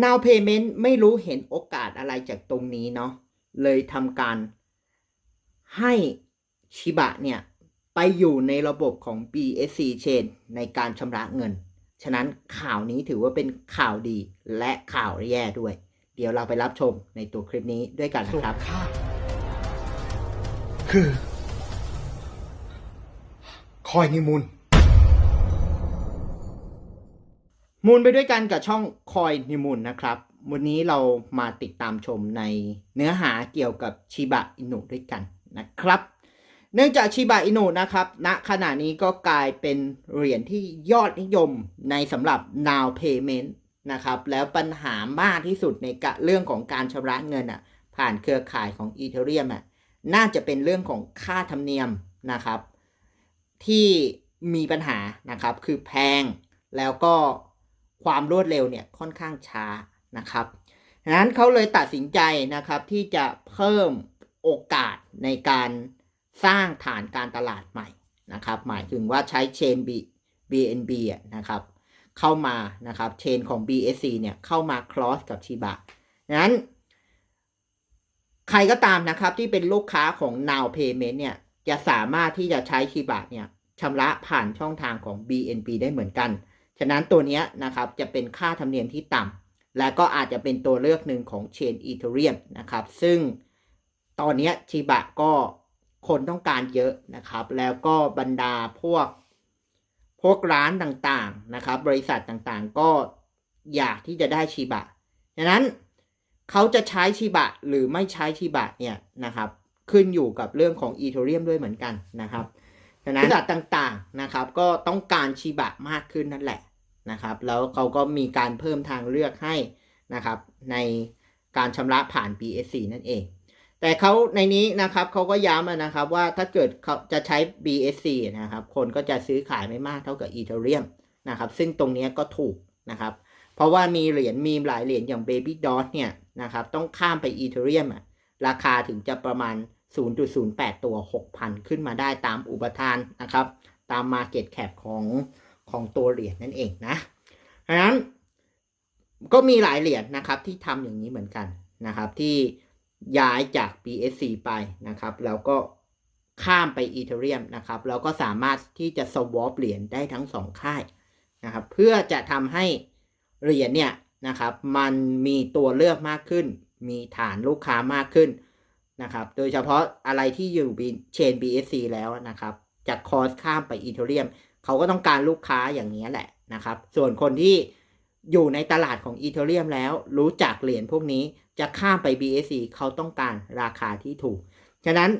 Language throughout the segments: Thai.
Now Payment ไม่รู้เห็นโอกาสอะไรจากตรงนี้เนาะเลยทำการให้ชิบะเนี่ย ไปอยู่ในระบบของ BSC Chain ในการชำระเงิน ฉะนั้นข่าวนี้ถือว่าเป็นข่าวดีและข่าวแย่ด้วย เดี๋ยวเราไปรับชมในตัวคลิปนี้ด้วยกันนะครับ คือ คอยนิมูล มูลไปด้วยกันกับช่องคอยนิมูลนะครับ วันนี้เรามาติดตามชมในเนื้อหาเกี่ยวกับชิบะอินุด้วยกันนะครับ เนื่องจากชิบะอินุนะครับณขณะนี้ก็กลายเป็นเหรียญที่ยอดนิยมในสำหรับ Now Payment นะครับ แล้วปัญหามากที่สุดในกะเรื่องของการชำระเงินอะ ผ่านเครือข่ายของอีเทเรียมอะน่าจะเป็นเรื่องของค่าธรรมเนียมนะครับ ที่มีปัญหานะครับคือแพงแล้วก็ ความรวดเร็วเนี่ยค่อนข้างช้านะครับดังนั้นเขาเลยตัดสินใจนะครับที่จะเพิ่มโอกาสในการสร้างฐานการตลาดใหม่นะครับ หมายถึงว่าใช้เชน B BNB อะนะครับเข้ามานะครับเชนของ BSC เนี่ยเข้ามา cross กับชิบะดังนั้น ใครก็ตามนะครับที่เป็นลูกค้าของ Now Payment เนี่ยจะสามารถที่จะใช้ชิบะเนี่ยชำระผ่านช่องทางของ BNB ได้เหมือนกัน ฉะนั้นตัวนี้นะครับจะเป็นค่าธรรมเนียมที่ต่ำและก็อาจจะเป็นตัวเลือกหนึ่งของเชนอีเทเรียมนะครับซึ่งตอนนี้ชิบะก็คนต้องการเยอะนะครับ แล้วก็บรรดาพวกพวกร้านต่างๆนะครับ บริษัทต่างๆก็อยากที่จะได้ชิบะฉะนั้นเขาจะใช้ชิบะหรือไม่ใช้ชิบะเนี่ยนะครับ ขึ้นอยู่กับเรื่องของอีเทเรียมด้วยเหมือนกันนะครับฉะนั้นบริษัทต่างๆนะครับ ก็ต้องการชิบะมากขึ้นนั่นแหละ นะครับ แล้วเขาก็มีการเพิ่มทางเลือกให้นะครับ ในการชำระผ่าน BSC นั่นเอง แต่เขาในนี้นะครับเขาก็ย้ำนะครับว่าถ้าเกิดเขาจะใช้ BSC นะครับ คนก็จะซื้อขายไม่มากเท่ากับ Ethereum นะครับ ซึ่งตรงนี้ก็ถูกนะครับ เพราะว่ามีเหรียญมีหลายเหรียญอย่าง Baby Dot เนี่ยนะครับต้องข้ามไป Ethereum อะราคาถึงจะประมาณ 0.08 ตัว 6,000 ขึ้นมาได้ตามอุปทานนะครับ ตาม Market Cap ของ ของตัวเหรียญนั่นเองนะดังนั้นก็มีหลายเหรียญนะครับที่ทำอย่างนี้เหมือนกันนะครับ ที่ย้ายจาก BSC ไปนะครับ แล้วก็ข้ามไป Ethereum นะครับแล้วก็สามารถที่จะ swap เหรียญได้ทั้งสองค่ายนะครับ เพื่อจะทำให้เหรียญเนี่ยนะครับ มันมีตัวเลือกมากขึ้น มีฐานลูกค้ามากขึ้นนะครับ โดยเฉพาะอะไรที่อยู่เชน BSC แล้วนะครับ จากคอสข้ามไป Ethereum เขาก็ต้องการลูกค้าอย่างนี้แหละนะครับ ส่วนคนที่อยู่ในตลาดของ Ethereum แล้ว รู้จักเหรียญพวกนี้จะข้ามไป BSC เขาต้องการราคาที่ถูก ฉะนั้น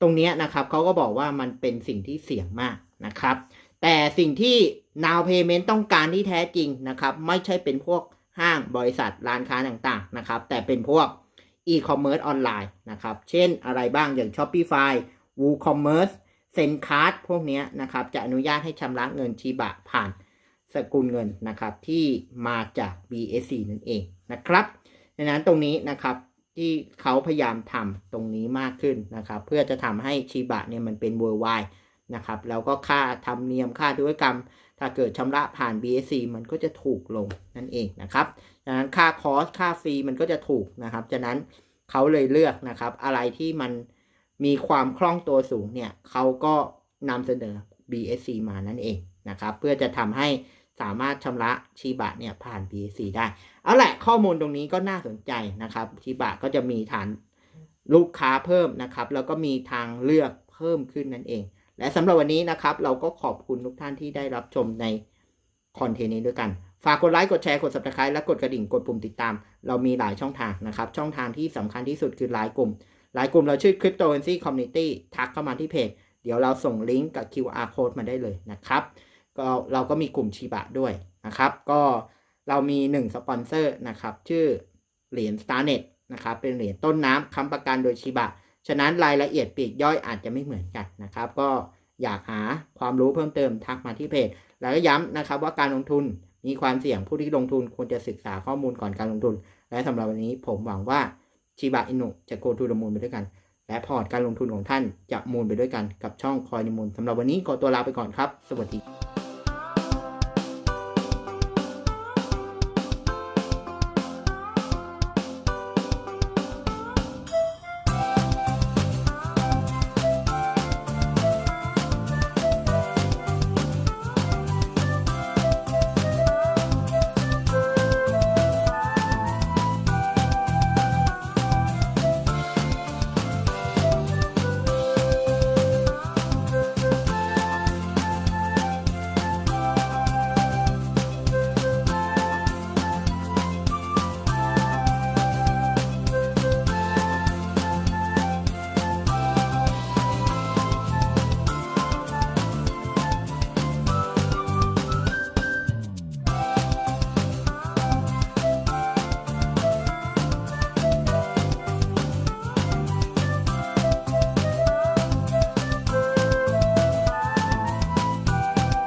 ตรงนี้นะครับเขาก็บอกว่ามันเป็นสิ่งที่เสี่ยงมากนะครับ แต่สิ่งที่ Now Payment ต้องการที่แท้จริงนะครับ ไม่ใช่เป็นพวกห้างบริษัทร้านค้าต่างๆนะครับ แต่เป็นพวก e-commerce ออนไลน์นะครับ เช่นอะไรบ้างอย่าง Shopify WooCommerce เซ็นคาร์ดพวกนี้นะครับ จะอนุญาตให้ชำระเงินชีบะผ่านสกุลเงินนะครับ ที่มาจาก BSC นั่นเองนะครับดังนั้นตรงนี้นะครับที่เขาพยายามทำตรงนี้มากขึ้นนะครับ เพื่อจะทำให้ชีบะเนี่ยมันเป็น worldwide นะครับแล้วก็ค่าธรรมเนียมค่าธุรกรรม ถ้าเกิดชำระผ่าน BSC มันก็จะถูกลงนั่นเองนะครับดังนั้นค่าคอสค่าฟรีมันก็จะถูกนะครับฉะนั้นเขาเลยเลือกนะครับ อะไรที่มัน มีความคล่องตัวสูงเนี่ยเขาก็นำเสนอ BSC มานั่นเองนะครับ เพื่อจะทำให้สามารถชำระชีบะเนี่ยผ่าน BSC ได้ เอาแหละข้อมูลตรงนี้ก็น่าสนใจนะครับชีบะก็จะมีฐานลูกค้าเพิ่มนะครับ แล้วก็มีทางเลือกเพิ่มขึ้นนั่นเอง และสำหรับวันนี้นะครับ เราก็ขอบคุณทุกท่านที่ได้รับชมในคอนเทนต์นี้ด้วยกัน ฝากกดไลค์กดแชร์กด subscribe และกดกระดิ่งกดปุ่มติดตาม เรามีหลายช่องทางนะครับ ช่องทางที่สำคัญที่สุดคือไลน์กลุ่ม หลายกลุ่มเราชื่อ Cryptocurrency Community ทักเข้ามาที่เพจ เดี๋ยวเราส่งลิงก์กับ QR code มาได้เลยนะครับก็เราก็มีกลุ่มชีบะด้วยนะครับ ก็เรามี 1 สปอนเซอร์นะครับ ชื่อเหรียญ Starnet นะครับ เป็นเหรียญต้นน้ำค้ำประกันโดยชีบะ ฉะนั้นรายละเอียดปีกย่อยอาจจะไม่เหมือนกันนะครับ ก็อยากหาความรู้เพิ่มเติมทักมาที่เพจ แล้วก็ย้ำนะครับว่าการลงทุนมีความเสี่ยงผู้ที่ลงทุนควรจะศึกษาข้อมูลก่อนการลงทุน และสำหรับวันนี้ผมหวังว่า ชิบะอินุจะโกทูดมูลไปด้วยกัน และพอร์ตการลงทุนของท่านจะมูลไปด้วยกันกับช่องคอยนิมูลสำหรับวันนี้ขอตัวลาไปก่อนครับ สวัสดี